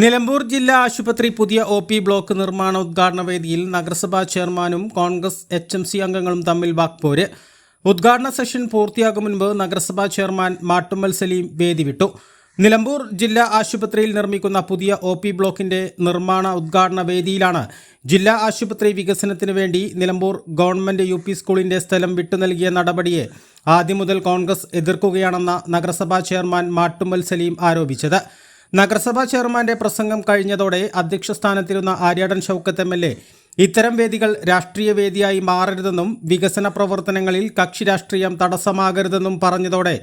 നിലമ്പൂർ ജില്ലാ ആശുപത്രി പുതിയ ഒ പി ബ്ലോക്ക് നിർമ്മാണ ഉദ്ഘാടന വേദിയിൽ നഗരസഭാ ചെയർമാനും കോൺഗ്രസ് എച്ച് എം സി അംഗങ്ങളും തമ്മിൽ വാക്പോര്. ഉദ്ഘാടന സെഷൻ പൂർത്തിയാകും മുൻപ് നഗരസഭാ ചെയർമാൻ മാട്ടുമ്മൽ സലീം വേദി വിട്ടു. നിലമ്പൂർ ജില്ലാ ആശുപത്രിയിൽ നിർമ്മിക്കുന്ന പുതിയ ഒ പി ബ്ലോക്കിന്റെ നിർമ്മാണ ഉദ്ഘാടന വേദിയിലാണ് ജില്ലാ ആശുപത്രി വികസനത്തിന് വേണ്ടി നിലമ്പൂർ ഗവൺമെന്റ് യു പി സ്കൂളിന്റെ സ്ഥലം വിട്ടു നൽകിയ നടപടിയെ ആദ്യം മുതൽ കോൺഗ്രസ് എതിർക്കുകയാണെന്ന നഗരസഭാ ചെയർമാൻ മാട്ടുമ്മൽ സലീം ആരോപിച്ചത്. നഗരസഭാ ചെയർമാന്റെ പ്രസംഗം കഴിഞ്ഞതോടെ അധ്യക്ഷ സ്ഥാനത്തിരുന്ന Aryadan Shoukath M L A ഇത്തരം വേദികൾ രാഷ്ട്രീയ വേദിയായി മാറരുതെന്നും വികസന പ്രവർത്തനങ്ങളിൽ കക്ഷി രാഷ്ട്രീയം തടസ്സമാകരുതെന്നും പറഞ്ഞതോടെ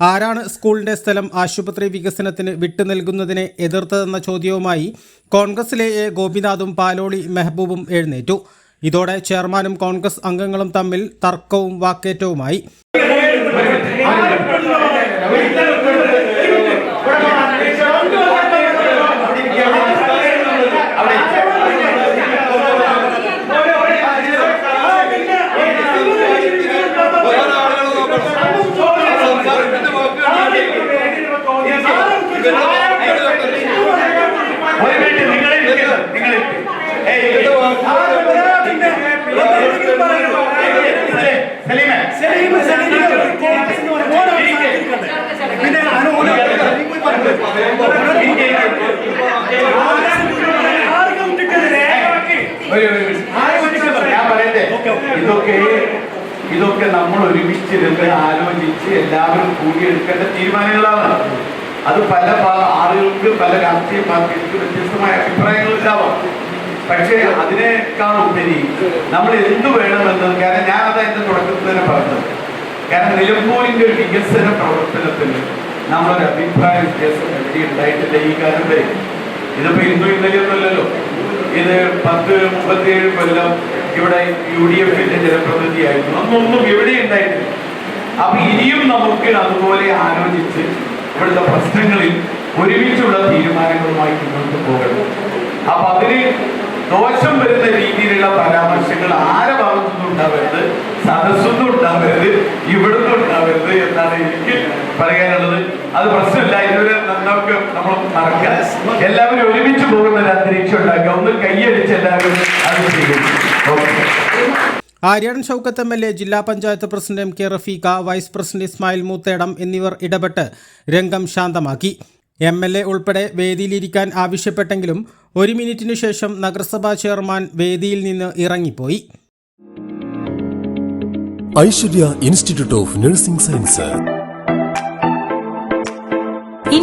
ആരാണ് സ്കൂളിന്റെ സ്ഥലം ആശുപത്രി വികസനത്തിന് വിട്ടു നൽകുന്നതിനെ എതിർത്തതെന്ന ചോദ്യവുമായി കോൺഗ്രസിലെ എ ഗോപിനാഥും പാലോളി മെഹബൂബും എഴുന്നേറ്റു. ഇതോടെ ചെയർമാനും കോൺഗ്രസ് അംഗങ്ങളും തമ്മിൽ തർക്കവും വാക്കേറ്റവുമായി. ഇതൊക്കെ ഇതൊക്കെ നമ്മൾ ഒരുമിച്ചിരുന്ന് ആലോചിച്ച് എല്ലാവരും കൂടിയെടുക്കേണ്ട തീരുമാനങ്ങളാണ് അത് പല ആളുകൾക്ക് പല രാഷ്ട്രീയ പാർട്ടികൾക്ക് വ്യത്യസ്തമായ അഭിപ്രായങ്ങൾ ഉണ്ടാവാം പക്ഷേ അതിനേക്കാൾ ഉപരി നമ്മൾ എന്തു വേണമെന്ന് കാരണം ഞാൻ എന്റെ തുടക്കത്തിൽ തന്നെ പറഞ്ഞത്. കാരണം നിലമ്പൂരിന്റെ ഒരു വികസന പ്രവർത്തനത്തിൽ നമ്മളൊരു അഭിപ്രായ വ്യത്യാസം എവിടെ ഉണ്ടായിട്ടില്ല ഈ കാലം വരെ. ഇതിപ്പോ ഇന്നും ഇന്നലെയൊന്നുമല്ലല്ലോ ഇത് പത്ത് മുപ്പത്തിയേഴ് കൊല്ലം ഇവിടെ യു ഡി എഫിന്റെ ജനപ്രതിനിധിയായിരുന്നു. അന്നൊന്നും ഇവിടെ ഉണ്ടായിട്ടില്ല. അപ്പൊ ഇനിയും നമുക്ക് അതുപോലെ ആലോചിച്ച് ഇവിടുത്തെ പ്രശ്നങ്ങളിൽ ഒരുമിച്ചുള്ള തീരുമാനങ്ങളുമായി മുന്നോട്ട് പോകണം. അപ്പൊ അതിന് ദോഷം വരുന്ന രീതിയിലുള്ള പരാമർശങ്ങൾ ആരെ ഭാഗത്തുനിന്നും ഉണ്ടാവരുത്? സദസ്സൊന്നും ഉണ്ടാവരുത്. ഇവിടുന്ന് ഉണ്ടാവരുത് എന്നാണ് എനിക്ക് പറയാനുള്ളത്. അത് പ്രശ്നമില്ല. ഇതുവരെ നമുക്ക് നമ്മൾ മറക്കാം എല്ലാവരും ഒരുമിച്ച് പോകുന്ന ഒരു അന്തരീക്ഷം ഉണ്ടാക്കുക. ഒന്ന് കൈയടിച്ച് എല്ലാവരും അത് ചെയ്യും. Aryadan Shoukath M L A ജില്ലാ panchayat president M K Rafeeq vice president Ismail Moothedam എന്നിവർ ഇടപെട്ട് രംഗം ശാന്തമാക്കി. എം എൽ എ ഉൾപ്പെടെ വേദിയിലിരിക്കാൻ ആവശ്യപ്പെട്ടെങ്കിലും ഒരു മിനിറ്റിനു ശേഷം നഗരസഭാ ചെയർമാൻ വേദിയിൽ നിന്ന് ഇറങ്ങിപ്പോയി. Aishwarya institute of nursing science.